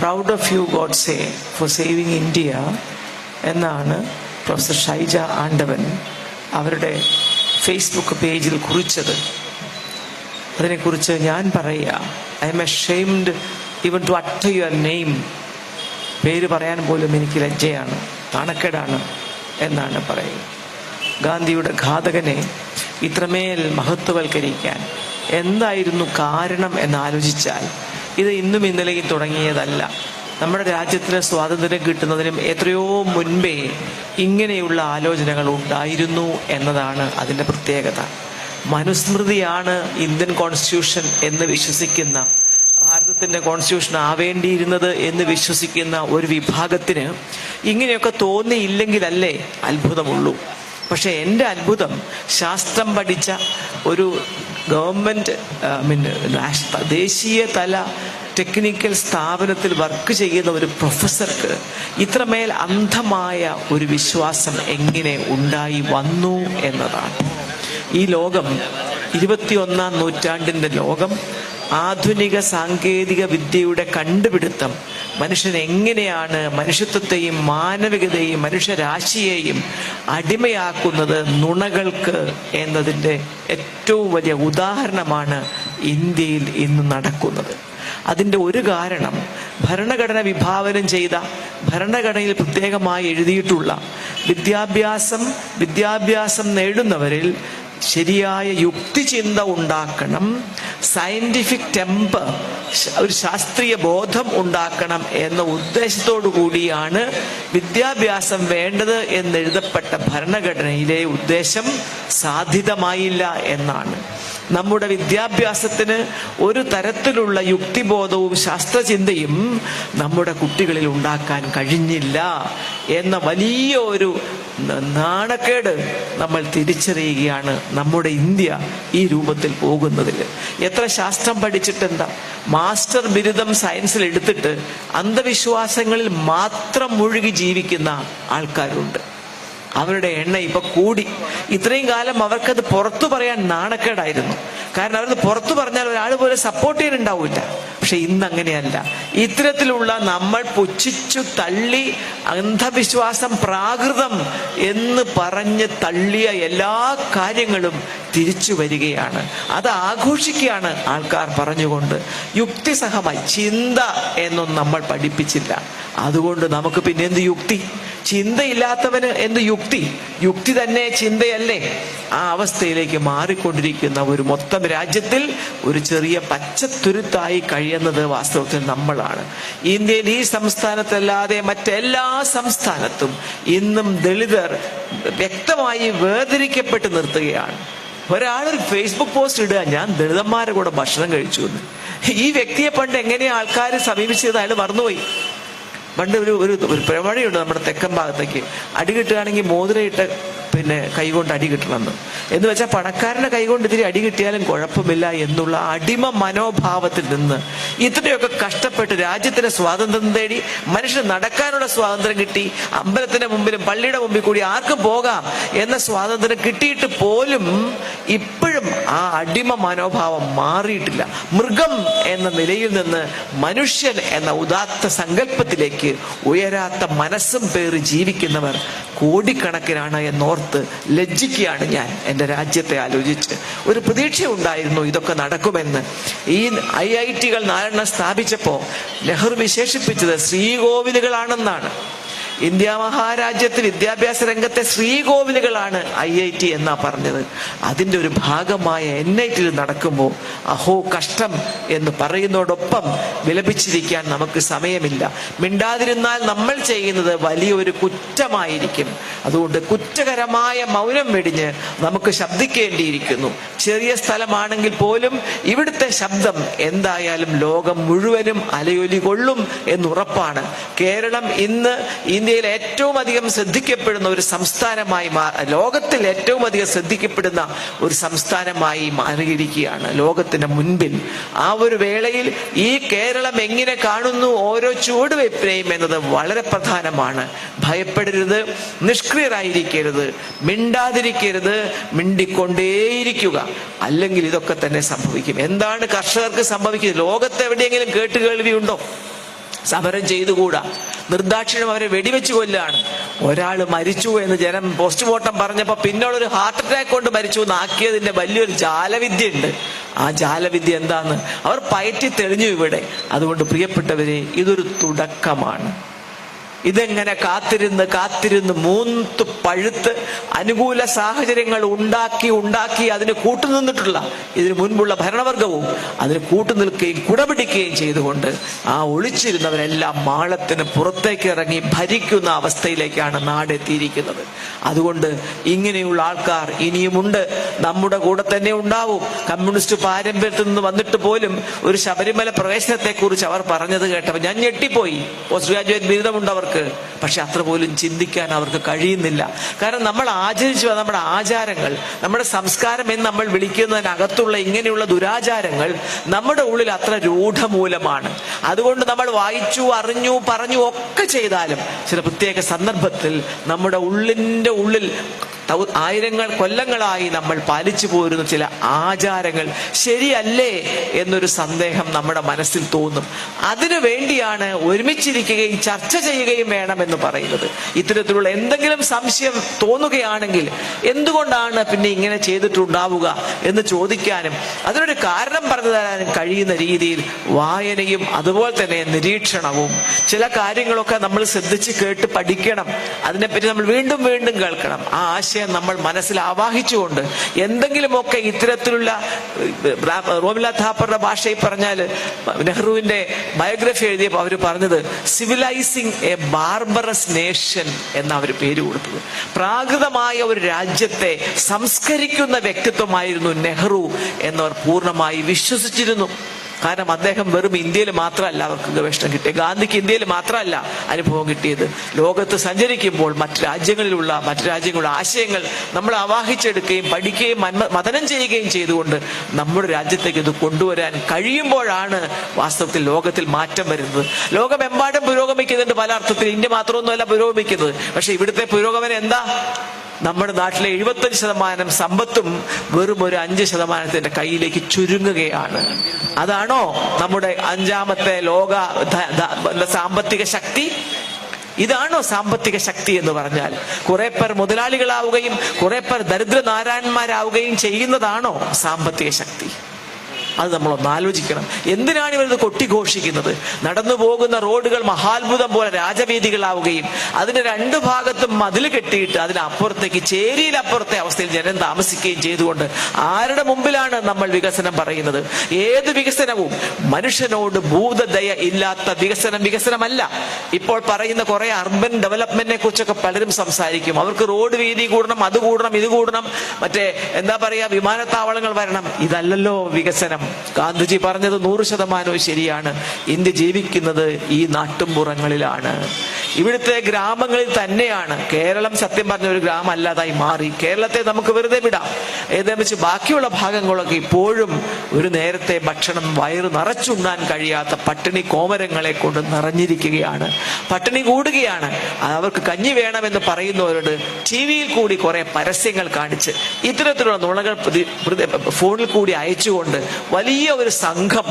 Proud of you god say for saving India എന്നാണ് professor Shaija Andavan അവരുടെ Facebook പേജിൽ കുറിച്ചത്. അതിനെക്കുറിച്ച് ഞാൻ പറയുക. I am ashamed even to utter your name പേര് പറയാൻ പോലും എനിക്ക് ലജ്ജയാണ് നാണക്കേടാണ് എന്നാണ് പറയുക. ഗാന്ധിയുടെ ഘാതകനെ ഇത്രമേൽ മഹത്വവൽക്കരിക്കാൻ എന്തായിരുന്നു കാരണം എന്ന് ആലോചിച്ചാൽ ഇത് ഇന്നും ഇന്നലെയും തുടങ്ങിയതല്ല. നമ്മുടെ രാജ്യത്തിന് സ്വാതന്ത്ര്യം കിട്ടുന്നതിനും എത്രയോ മുൻപേ ഇങ്ങനെയുള്ള ആലോചനകൾ ഉണ്ടായിരുന്നു എന്നതാണ് അതിന്റെ പ്രത്യേകത. മനുസ്മൃതിയാണ് ഇന്ത്യൻ കോൺസ്റ്റിറ്റ്യൂഷൻ എന്ന് വിശ്വസിക്കുന്ന ഭാരതത്തിന്റെ കോൺസ്റ്റിറ്റ്യൂഷൻ ആവേണ്ടിയിരുന്നത് എന്ന് വിശ്വസിക്കുന്ന ഒരു വിഭാഗത്തിന് ഇങ്ങനെയൊക്കെ തോന്നിയില്ലെങ്കിലല്ലേ അത്ഭുതമുള്ളൂ. പക്ഷെ എന്റെ അത്ഭുതം ശാസ്ത്രം പഠിച്ച ഒരു ഗവൺമെന്റ് മീൻ നാഷണൽ ദേശീയ തല ടെക്നിക്കൽ സ്ഥാപനത്തിൽ വർക്ക് ചെയ്യുന്ന ഒരു പ്രൊഫസർക്ക് ഇത്രമേൽ അന്ധമായ ഒരു വിശ്വാസം എങ്ങനെ ഉണ്ടായി വന്നു എന്നതാണ്. ഈ ലോകം ഇരുപത്തിയൊന്നാം നൂറ്റാണ്ടിന്റെ ലോകം ആധുനിക സാങ്കേതിക വിദ്യയുടെ കണ്ടുപിടുത്തം മനുഷ്യൻ എങ്ങനെയാണ് മനുഷ്യത്വത്തെയും മാനവികതയെയും മനുഷ്യരാശിയെയും അടിമയാക്കുന്നത് നുണകൾക്ക് എന്നതിന്റെ ഏറ്റവും വലിയ ഉദാഹരണമാണ് ഇന്ത്യയിൽ ഇന്ന് നടക്കുന്നത്. അതിന്റെ ഒരു കാരണം ഭരണഘടന വിഭാവനം ചെയ്ത ഭരണഘടനയിൽ പ്രത്യേകമായി എഴുതിയിട്ടുള്ള വിദ്യാഭ്യാസം വിദ്യാഭ്യാസം നേടുന്നവരിൽ ശരിയായ യുക്തിചിന്ത ഉണ്ടാക്കണം സയന്റിഫിക് ടെമ്പർ ഒരു ശാസ്ത്രീയ ബോധം ഉണ്ടാക്കണം എന്ന ഉദ്ദേശത്തോടു കൂടിയാണ് വിദ്യാഭ്യാസം വേണ്ടത് എന്നെഴുതപ്പെട്ട ഭരണഘടനയിലെ ഉദ്ദേശം സാധിതമായില്ല എന്നാണ്. നമ്മുടെ വിദ്യാഭ്യാസത്തിന് ഒരു തരത്തിലുള്ള യുക്തിബോധവും ശാസ്ത്രചിന്തയും നമ്മുടെ കുട്ടികളിൽ ഉണ്ടാക്കാൻ കഴിഞ്ഞില്ല എന്ന വലിയ ഒരു നാണക്കേട് നമ്മൾ തിരിച്ചറിയുകയാണ് നമ്മുടെ ഇന്ത്യ ഈ രൂപത്തിൽ പോകുന്നതിൽ. എത്ര ശാസ്ത്രം പഠിച്ചിട്ടെന്താ മാസ്റ്റർ ബിരുദം സയൻസിൽ എടുത്തിട്ട് അന്ധവിശ്വാസങ്ങളിൽ മാത്രം മുഴുകി ജീവിക്കുന്ന ആൾക്കാരുണ്ട്. അവരുടെ എണ്ണ ഇപ്പൊ കൂടി. ഇത്രയും കാലം അവർക്കത് പുറത്തു പറയാൻ നാണക്കേടായിരുന്നു. കാരണം അവരത് പുറത്തു പറഞ്ഞാൽ ഒരാൾ പോലെ സപ്പോർട്ട് ചെയ്യാനുണ്ടാവില്ല. പക്ഷെ ഇന്ന് അങ്ങനെയല്ല ഇത്തരത്തിലുള്ള നമ്മൾ പുച്ഛിച്ചു തള്ളി അന്ധവിശ്വാസം പ്രാകൃതം എന്ന് പറഞ്ഞ് തള്ളിയ എല്ലാ കാര്യങ്ങളും തിരിച്ചു വരികയാണ്. അത് ആഘോഷിക്കുകയാണ് ആൾക്കാർ പറഞ്ഞുകൊണ്ട്. യുക്തിസഹമായി ചിന്ത എന്നൊന്നും നമ്മൾ പഠിപ്പിച്ചില്ല. അതുകൊണ്ട് നമുക്ക് പിന്നെ എന്ത് യുക്തി? ചിന്തയില്ലാത്തവന് എന്ത് യുക്തി? യുക്തി തന്നെ ചിന്തയല്ലേ? ആ അവസ്ഥയിലേക്ക് മാറിക്കൊണ്ടിരിക്കുന്ന ഒരു മൊത്തം രാജ്യത്തിൽ ഒരു ചെറിയ പച്ചത്തുരുത്തായി കഴിയുന്നത് വാസ്തവത്തിൽ നമ്മളാണ്. ഇന്ത്യയിൽ ഈ സംസ്ഥാനത്തല്ലാതെ മറ്റെല്ലാ സംസ്ഥാനത്തും ഇന്നും ദളിതർ വ്യക്തമായി വേർതിരിക്കപ്പെട്ട് നിർത്തുകയാണ്. ഒരാൾ ഒരു ഫേസ്ബുക്ക് പോസ്റ്റ് ഇടുക ഞാൻ ദളിതന്മാരുടെ കൂടെ ഭക്ഷണം കഴിച്ചു എന്ന്. ഈ വ്യക്തിയെ പണ്ട് എങ്ങനെയാ ആൾക്കാർ സമീപിച്ചത്? അയാൾ മറന്നുപോയി. പണ്ട് ഒരു ഒരു പരിപാടിയുണ്ട് നമ്മുടെ തെക്കൻ ഭാഗത്തേക്ക്. അടി കിട്ടുകയാണെങ്കിൽ മോതിരയിട്ട് പിന്നെ കൈകൊണ്ട് അടി കിട്ടണമെന്ന്. എന്ന് വെച്ചാൽ പണക്കാരന്റെ കൈകൊണ്ട് ഇത്തിരി അടി കിട്ടിയാലും കുഴപ്പമില്ല എന്നുള്ള അടിമ മനോഭാവത്തിൽ നിന്ന് ഇത്രയൊക്കെ കഷ്ടപ്പെട്ട് രാജ്യത്തിന് സ്വാതന്ത്ര്യം തേടി മനുഷ്യന് നടക്കാനുള്ള സ്വാതന്ത്ര്യം കിട്ടി അമ്പലത്തിന്റെ മുമ്പിലും പള്ളിയുടെ മുമ്പിൽ കൂടി ആർക്കും പോകാം എന്ന സ്വാതന്ത്ര്യം കിട്ടിയിട്ട് പോലും ഇപ്പോഴും ആ അടിമ മനോഭാവം മാറിയിട്ടില്ല. മൃഗം എന്ന നിലയിൽ നിന്ന് മനുഷ്യൻ എന്ന ഉദാത്ത സങ്കല്പത്തിലേക്ക് ഉയരാത്ത മനസ്സും പേറി ജീവിക്കുന്നവർ കോടിക്കണക്കിനാണ് എന്നോർത്ത് ലജ്ജിക്കുകയാണ് ഞാൻ. എന്റെ രാജ്യത്തെ ആലോചിച്ച് ഒരു പ്രതീക്ഷ ഉണ്ടായിരുന്നു ഇതൊക്കെ നടക്കുമെന്ന്. ഈ ഐ ഐ ടികൾ നാലെണ്ണം സ്ഥാപിച്ചപ്പോൾ നെഹ്റു വിശേഷിപ്പിച്ചത് ശ്രീകോവിലുകളാണെന്നാണ്. ഇന്ത്യ മഹാരാജ്യത്ത് വിദ്യാഭ്യാസ രംഗത്തെ ശ്രീകോവിലുകളാണ് ഐ ഐ ടി എന്നാ പറഞ്ഞത്. അതിന്റെ ഒരു ഭാഗമായ എൻ ഐ ടിയിൽ നടക്കുമ്പോൾ അഹോ കഷ്ടം എന്ന് പറയുന്നതോടൊപ്പം വിലപിച്ചിരിക്കാൻ നമുക്ക് സമയമില്ല. മിണ്ടാതിരുന്നാൽ നമ്മൾ ചെയ്യുന്നത് വലിയൊരു കുറ്റമായിരിക്കും. അതുകൊണ്ട് കുറ്റകരമായ മൗനം വെടിഞ്ഞ് നമുക്ക് ശബ്ദിക്കേണ്ടിയിരിക്കുന്നു. ചെറിയ സ്ഥലമാണെങ്കിൽ പോലും ഇവിടുത്തെ ശബ്ദം എന്തായാലും ലോകം മുഴുവനും അലയൊലി കൊള്ളും എന്നുറപ്പാണ് കേരളം ഇന്ന് ഇന്ത്യയിൽ ഏറ്റവും അധികം ശ്രദ്ധിക്കപ്പെടുന്ന ഒരു സംസ്ഥാനമായി ലോകത്തിൽ ഏറ്റവും അധികം ശ്രദ്ധിക്കപ്പെടുന്ന ഒരു സംസ്ഥാനമായി മാറിയിരിക്കുകയാണ് ലോകത്തിന് മുൻപിൽ. ആ ഒരു വേളയിൽ ഈ കേരളം എങ്ങനെ കാണുന്നു ഓരോ ചുവടുവയ്പ്പിനെയും എന്നത് വളരെ പ്രധാനമാണ്. ഭയപ്പെടരുത് നിഷ്ക്രിയരായിരിക്കരുത് മിണ്ടാതിരിക്കരുത് മിണ്ടിക്കൊണ്ടേയിരിക്കുക. അല്ലെങ്കിൽ ഇതൊക്കെ തന്നെ സംഭവിക്കും. എന്താണ് കർഷകർക്ക് സംഭവിക്കുന്നത്? ലോകത്ത് എവിടെയെങ്കിലും കേട്ടുകേൾവിയുണ്ടോ സമരം ചെയ്തുകൂടാ? നിർദാക്ഷിണ്യം അവരെ വെടിവെച്ച് കൊല്ലാണ് ഒരാൾ മരിച്ചു എന്ന് ജനം പോസ്റ്റ്മോർട്ടം പറഞ്ഞപ്പോ പിന്നുള്ളൊരു ഹാർട്ട് അറ്റാക്ക് കൊണ്ട് മരിച്ചു എന്നാക്കിയതിന്റെ വലിയൊരു ജാലവിദ്യ ഉണ്ട് ആ ജാലവിദ്യ എന്താന്ന്? അവർ പയറ്റി തെളിഞ്ഞു ഇവിടെ. അതുകൊണ്ട് പ്രിയപ്പെട്ടവരെ ഇതൊരു തുടക്കമാണ്. ഇതെങ്ങനെ കാത്തിരുന്ന് കാത്തിരുന്ന് മൂത്ത് പഴുത്ത് അനുകൂല സാഹചര്യങ്ങൾ ഉണ്ടാക്കി ഉണ്ടാക്കി അതിന് കൂട്ടുനിന്നിട്ടുള്ള ഇതിന് മുൻപുള്ള ഭരണവർഗവും അതിന് കൂട്ടുനിൽക്കുകയും കുടപിടിക്കുകയും ചെയ്തുകൊണ്ട് ആ ഒളിച്ചിരുന്നവരെല്ലാം മാളത്തിന് പുറത്തേക്ക് ഇറങ്ങി ഭരിക്കുന്ന അവസ്ഥയിലേക്കാണ് നാട് എത്തിയിരിക്കുന്നത് അതുകൊണ്ട് ഇങ്ങനെയുള്ള ആൾക്കാർ ഇനിയുമുണ്ട്. നമ്മുടെ കൂടെ തന്നെ ഉണ്ടാവും. കമ്മ്യൂണിസ്റ്റ് പാരമ്പര്യത്തിൽ നിന്ന് വന്നിട്ട് പോലും ഒരു ശബരിമല പ്രവേശനത്തെക്കുറിച്ച് അവർ പറഞ്ഞത് കേട്ടപ്പോൾ ഞാൻ ഞെട്ടിപ്പോയി. പോസ്റ്റ് ഗ്രാജുവേറ്റ് ബിരുദമുണ്ട് അവർക്ക് പക്ഷെ അത്ര പോലും ചിന്തിക്കാൻ അവർക്ക് കഴിയുന്നില്ല. കാരണം നമ്മൾ ആചരിച്ചു നമ്മുടെ ആചാരങ്ങൾ നമ്മുടെ സംസ്കാരം എന്ന് നമ്മൾ വിളിക്കുന്നതിനകത്തുള്ള ഇങ്ങനെയുള്ള ദുരാചാരങ്ങൾ നമ്മുടെ ഉള്ളിൽ അത്ര രൂഢമൂലമാണ്. അതുകൊണ്ട് നമ്മൾ വായിച്ചു അറിഞ്ഞു പറഞ്ഞു ഒക്കെ ചെയ്താലും ചില പ്രത്യേക സന്ദർഭത്തിൽ നമ്മുടെ ഉള്ളിന്റെ ഉള്ളിൽ ആയിരങ്ങൾ കൊല്ലങ്ങളായി നമ്മൾ പാലിച്ചു പോരുന്ന ചില ആചാരങ്ങൾ ശരിയല്ലേ എന്നൊരു സന്ദേഹം നമ്മുടെ മനസ്സിൽ തോന്നും. അതിനു വേണ്ടിയാണ് ഒരുമിച്ചിരിക്കുകയും ചർച്ച ചെയ്യുകയും വേണമെന്ന് പറയുന്നത്. ഇത്തരത്തിലുള്ള എന്തെങ്കിലും സംശയം തോന്നുകയാണെങ്കിൽ എന്തുകൊണ്ടാണ് പിന്നെ ഇങ്ങനെ ചെയ്തിട്ടുണ്ടാവുക എന്ന് ചോദിക്കാനും അതിനൊരു കാരണം പറഞ്ഞു തരാനും കഴിയുന്ന രീതിയിൽ വായനയും അതുപോലെ തന്നെ നിരീക്ഷണവും ചില കാര്യങ്ങളൊക്കെ നമ്മൾ ശ്രദ്ധിച്ച് കേട്ട് പഠിക്കണം. അതിനെപ്പറ്റി നമ്മൾ വീണ്ടും വീണ്ടും കേൾക്കണം. ആ ആശയം നമ്മൾ മനസ്സിൽ ആവാഹിച്ചുകൊണ്ട് എന്തെങ്കിലുമൊക്കെ ഇത്തരത്തിലുള്ള റോമില താപ്പറുടെ ഭാഷയിൽ പറഞ്ഞാൽ നെഹ്റുവിന്റെ ബയോഗ്രഫി എഴുതിയപ്പോൾ അവർ പറഞ്ഞത് സിവിലൈസിങ് എ ബാർബറസ് നേഷൻ എന്ന അവർ പേര് കൊടുത്തത്. പ്രാകൃതമായ ഒരു രാജ്യത്തെ സംസ്കരിക്കുന്ന വ്യക്തിത്വമായിരുന്നു നെഹ്റു എന്നവർ പൂർണമായി വിശ്വസിച്ചിരുന്നു. കാരണം അദ്ദേഹം വെറും ഇന്ത്യയിൽ മാത്രമല്ല അവർക്ക് ഗവേഷണം കിട്ടിയത്. ഗാന്ധിക്ക് ഇന്ത്യയിൽ മാത്രമല്ല അനുഭവം കിട്ടിയത്. ലോകത്ത് സഞ്ചരിക്കുമ്പോൾ മറ്റു രാജ്യങ്ങളിലുള്ള മറ്റു രാജ്യങ്ങളുടെ ആശയങ്ങൾ നമ്മൾ ആവാഹിച്ചെടുക്കുകയും പഠിക്കുകയും മതനം ചെയ്യുകയും ചെയ്തുകൊണ്ട് നമ്മുടെ രാജ്യത്തേക്ക് ഇത് കൊണ്ടുവരാൻ കഴിയുമ്പോഴാണ് വാസ്തവത്തിൽ ലോകത്തിൽ മാറ്റം വരുന്നത്. ലോകമെമ്പാടും പുരോഗമിക്കുന്നുണ്ട് പല അർത്ഥത്തിൽ. ഇന്ത്യ മാത്രമൊന്നുമല്ല പുരോഗമിക്കുന്നത്. പക്ഷെ ഇവിടുത്തെ പുരോഗമനം എന്താ? നമ്മുടെ നാട്ടിലെ എഴുപത്തഞ്ച് ശതമാനം സമ്പത്തും വെറും ഒരു അഞ്ച് ശതമാനത്തിന്റെ കയ്യിലേക്ക് ചുരുങ്ങുകയാണ്. അതാണോ നമ്മുടെ അഞ്ചാമത്തെ ലോക സാമ്പത്തിക ശക്തി? ഇതാണോ സാമ്പത്തിക ശക്തി എന്ന് പറഞ്ഞാൽ കുറെ പേർ മുതലാളികളാവുകയും കുറെ പേർ ദരിദ്രനാരായണന്മാരാവുകയും ചെയ്യുന്നതാണോ സാമ്പത്തിക ശക്തി? അത് നമ്മളൊന്ന് ആലോചിക്കണം. എന്തിനാണ് ഇവരത് കൊട്ടിഘോഷിക്കുന്നത്? നടന്നു പോകുന്ന റോഡുകൾ മഹാത്ഭുതം പോലെ രാജവീതികളാവുകയും അതിന് രണ്ടു ഭാഗത്തും മതിൽ കെട്ടിയിട്ട് അതിനപ്പുറത്തേക്ക് ചേരിയിലപ്പുറത്തെ അവസ്ഥയിൽ ജനം താമസിക്കുകയും ചെയ്തുകൊണ്ട് ആരുടെ മുമ്പിലാണ് നമ്മൾ വികസനം പറയുന്നത്? ഏത് വികസനവും? മനുഷ്യനോട് ഭൂതദയ ഇല്ലാത്ത വികസനം വികസനമല്ല. ഇപ്പോൾ പറയുന്ന കുറെ അർബൻ ഡെവലപ്മെന്റിനെ കുറിച്ചൊക്കെ പലരും സംസാരിക്കും. അവർക്ക് റോഡ് വീതി കൂടണം അത് കൂടണം ഇത് കൂടണം. മറ്റേ എന്താ പറയാ വിമാനത്താവളങ്ങൾ വരണം. ഇതല്ലല്ലോ വികസനം. ഗാന്ധിജി പറഞ്ഞത് നൂറ് ശതമാനവും ശരിയാണ്. ഇന്ത്യ ജീവിക്കുന്നത് ഈ നാട്ടുംപുറങ്ങളിലാണ്. ഇവിടുത്തെ ഗ്രാമങ്ങളിൽ തന്നെയാണ്. കേരളം സത്യം പറഞ്ഞ ഒരു ഗ്രാമം അല്ലാതായി മാറി. കേരളത്തെ നമുക്ക് വെറുതെ വിടാം. വെച്ച് ബാക്കിയുള്ള ഭാഗങ്ങളൊക്കെ ഇപ്പോഴും ഒരു നേരത്തെ ഭക്ഷണം വയറ് നിറച്ചുണ്ണാൻ കഴിയാത്ത പട്ടിണി കോമരങ്ങളെ കൊണ്ട് നിറഞ്ഞിരിക്കുകയാണ്. പട്ടിണി കൂടുകയാണ്. അവർക്ക് കഞ്ഞി വേണമെന്ന് പറയുന്നവരോട് ടി വിയിൽ കൂടി കുറെ പരസ്യങ്ങൾ കാണിച്ച് ഇത്തരത്തിലുള്ള നുണകൾ ഫോണിൽ കൂടി അയച്ചുകൊണ്ട് വലിയ ഒരു സംഘം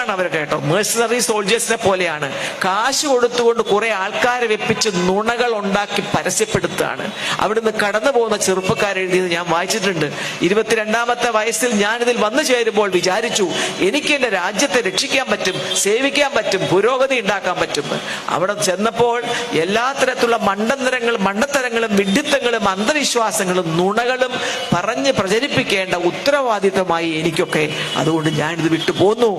പെയ്ഡാണ് അവർ കേട്ടോ. മേഴ്സറി സോൾജേഴ്സിനെ പോലെയാണ്. കാശ് കൊടുത്തുകൊണ്ട് കുറെ ആൾക്കാരെ വെപ്പിച്ച് നുണകൾ ഉണ്ടാക്കി പരസ്യപ്പെടുത്തുകയാണ്. അവിടുന്ന് കടന്നു പോകുന്ന ചെറുപ്പക്കാർ എഴുതിയത് ഞാൻ വായിച്ചിട്ടുണ്ട്. ഇരുപത്തിരണ്ടാമത്തെ വയസ്സിൽ ഞാനിതിൽ വന്നു ചേരുമ്പോൾ വിചാരിച്ചു എനിക്ക് എന്റെ രാജ്യത്തെ രക്ഷിക്കാൻ പറ്റും സേവിക്കാൻ പറ്റും പുരോഗതി ഉണ്ടാക്കാൻ പറ്റും. അവിടെ ചെന്നപ്പോൾ എല്ലാ തരത്തിലുള്ള മണ്ടന്തരങ്ങളും മണ്ടത്തരങ്ങളും വിഡിത്തങ്ങളും അന്ധവിശ്വാസങ്ങളും നുണകളും പറഞ്ഞ് പ്രചരിപ്പിക്കേണ്ട ഉത്തരവാദിത്തമായി എനിക്കൊക്കെ അതുകൊണ്ട് ഞാനിത് വിട്ടു പോന്നു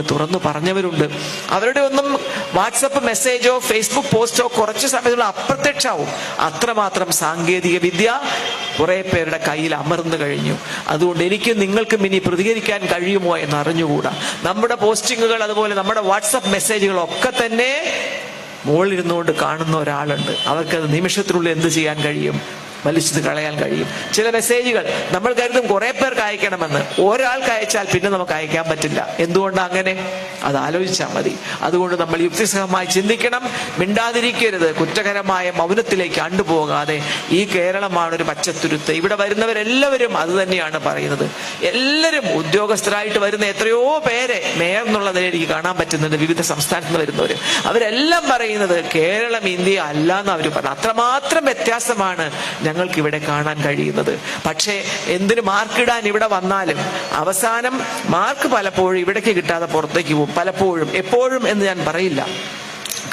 എന്ന് തുറന്നു പറഞ്ഞവരുണ്ട്. അവരുടെ ഒന്നും വാട്സപ്പ് മെസ്സേജോ ഫേസ്ബുക്ക് പോസ്റ്റോ കുറച്ച് സമയത്തുള്ള അപ്രത്യക്ഷമാവും. അത്രമാത്രം സാങ്കേതിക വിദ്യ കുറെ പേരുടെ കയ്യിൽ അമർന്നു കഴിഞ്ഞു. അതുകൊണ്ട് എനിക്കും നിങ്ങൾക്കും ഇനി പ്രതികരിക്കാൻ കഴിയുമോ എന്ന് അറിഞ്ഞുകൂടാ. നമ്മുടെ പോസ്റ്റിങ്ങുകൾ അതുപോലെ നമ്മുടെ വാട്സപ്പ് മെസ്സേജുകൾ ഒക്കെ തന്നെ മുകളിലിരുന്നുകൊണ്ട് കാണുന്ന ഒരാളുണ്ട്. അവർക്കത് നിമിഷത്തിനുള്ളിൽ എന്ത് ചെയ്യാൻ കഴിയും? വലിച്ചത് കളയാൻ കഴിയും. ചില മെസ്സേജുകൾ നമ്മൾ കരുതും കുറെ പേർക്ക് അയക്കണമെന്ന്. ഒരാൾക്ക് അയച്ചാൽ പിന്നെ നമുക്ക് അയക്കാൻ പറ്റില്ല. എന്തുകൊണ്ട് അങ്ങനെ? അത് ആലോചിച്ചാൽ മതി. അതുകൊണ്ട് നമ്മൾ യുക്തിസഹമായി ചിന്തിക്കണം. മിണ്ടാതിരിക്കരുത്. കുറ്റകരമായ മൗനത്തിലേക്ക് അണ്ടുപോകാതെ ഈ കേരളമാണ് ഒരു പച്ചത്തുരുത്ത്. ഇവിടെ വരുന്നവരെല്ലാവരും അത് തന്നെയാണ് പറയുന്നത്. എല്ലാവരും ഉദ്യോഗസ്ഥരായിട്ട് വരുന്ന എത്രയോ പേരെ മേയർ എന്നുള്ള നിലയിൽ എനിക്ക് കാണാൻ പറ്റുന്നുണ്ട്. വിവിധ സംസ്ഥാനത്ത് നിന്ന് വരുന്നവർ അവരെല്ലാം പറയുന്നത് കേരളം ഇന്ത്യ അല്ല എന്ന് അവർ പറഞ്ഞു. അത്രമാത്രം വ്യത്യാസമാണ് ഞങ്ങൾക്ക് ഇവിടെ കാണാൻ കഴിയുന്നത്. പക്ഷേ എന്തിന് മാർക്കിടാൻ ഇവിടെ വന്നാലും അവസാനം മാർക്ക് പലപ്പോഴും ഇവിടേക്ക് കിട്ടാതെ പുറത്തേക്ക് പോകും. പലപ്പോഴും എപ്പോഴും എന്ന് ഞാൻ പറയില്ല.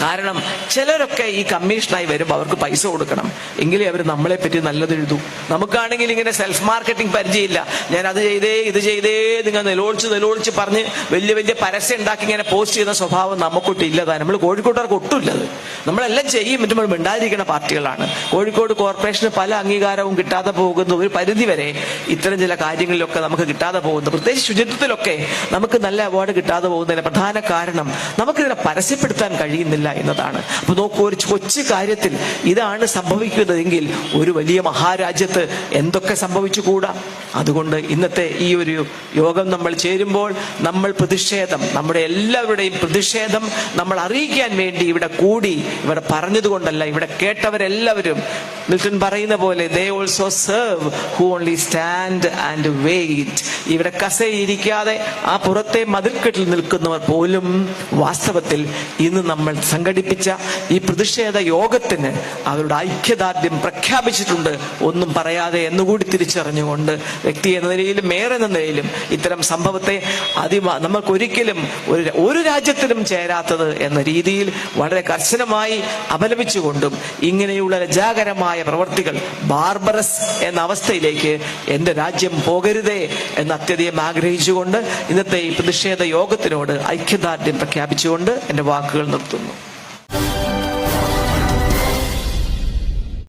കാരണം ചിലരൊക്കെ ഈ കമ്മീഷനായി വരുമ്പോൾ അവർക്ക് പൈസ കൊടുക്കണം. എങ്കിലേ അവർ നമ്മളെ പറ്റി നല്ലത് എഴുതൂ നമുക്കാണെങ്കിൽ ഇങ്ങനെ സെൽഫ് മാർക്കറ്റിംഗ് പരിചയമില്ല. ഞാൻ അത് ചെയ്തേ ഇത് ചെയ്തേ നിങ്ങൾ നിലോളിച്ച് നിലോളിച്ച് പറഞ്ഞ് വലിയ വലിയ പരസ്യം ഉണ്ടാക്കി ഇങ്ങനെ പോസ്റ്റ് ചെയ്യുന്ന സ്വഭാവം നമുക്കൊട്ടില്ലതാ നമ്മൾ കോഴിക്കോട്ടുകാർക്ക് ഒട്ടുമില്ലത് നമ്മളെല്ലാം ചെയ്യും മറ്റും നമ്മൾ മിണ്ടാതിരിക്കുന്ന പാർട്ടികളാണ്. കോഴിക്കോട് കോർപ്പറേഷന് പല അംഗീകാരവും കിട്ടാതെ പോകുന്ന ഒരു പരിധി വരെ ഇത്തരം ചില കാര്യങ്ങളിലൊക്കെ നമുക്ക് കിട്ടാതെ പോകുന്നു. പ്രത്യേകിച്ച് ശുചിത്വത്തിലൊക്കെ നമുക്ക് നല്ല അവാർഡ് കിട്ടാതെ പോകുന്നതിന് പ്രധാന കാരണം നമുക്കിതിനെ പരസ്യപ്പെടുത്താൻ കഴിയുന്നില്ല. എന്നതാണ്. അപ്പൊ നോക്കൂ ഒരു കൊച്ചു കാര്യത്തിൽ ഇതാണ് സംഭവിക്കുന്നതെങ്കിൽ ഒരു വലിയ മഹാരാജ്യത്ത് എന്തൊക്കെ സംഭവിച്ചു സംഭവിച്ചുകൂടാ? അതുകൊണ്ട് ഇന്നത്തെ ഈ ഒരു യോഗം നമ്മൾ ചേരുമ്പോൾ നമ്മൾ പ്രതിഷേധം നമ്മുടെ എല്ലാവരുടെയും പ്രതിഷേധം നമ്മൾ അറിയിക്കാൻ വേണ്ടി ഇവിടെ കൂടി ഇവിടെ പറഞ്ഞതുകൊണ്ടല്ല ഇവിടെ കേട്ടവരെല്ലാവരും മിൽട്ടൺ പറയുന്ന പോലെ they also serve who only stand and wait ഇവിടെ കസയിരിക്കാതെ ആ പുറത്തെ മതിൽക്കെട്ടിൽ നിൽക്കുന്നവർ പോലും വാസ്തവത്തിൽ ഇന്ന് നമ്മൾ സംഘടിപ്പിച്ച ഈ പ്രതിഷേധ യോഗത്തിന് അവരുടെ ഐക്യദാർഢ്യം പ്രഖ്യാപിച്ചിട്ടുണ്ട്. ഒന്നും പറയാതെ എന്നുകൂടി തിരിച്ചറിഞ്ഞുകൊണ്ട് വ്യക്തി എന്ന നിലയിലും മേയർ എന്ന നിലയിലും ഇത്തരം സംഭവത്തെ അതി നമുക്കൊരിക്കലും ഒരു ഒരു രാജ്യത്തിലും ചേരാത്തത് എന്ന രീതിയിൽ വളരെ കർശനമായി അപലപിച്ചുകൊണ്ടും ഇങ്ങനെയുള്ള ലജാകരമായ പ്രവർത്തികൾ ബാർബറസ് എന്ന അവസ്ഥയിലേക്ക് എന്റെ രാജ്യം പോകരുതേ എന്ന് അത്യധികം ആഗ്രഹിച്ചുകൊണ്ട് ഇന്നത്തെ ഈ പ്രതിഷേധ യോഗത്തിനോട് ഐക്യദാർഢ്യം പ്രഖ്യാപിച്ചുകൊണ്ട് എന്റെ വാക്കുകൾ നിർത്തുന്നു.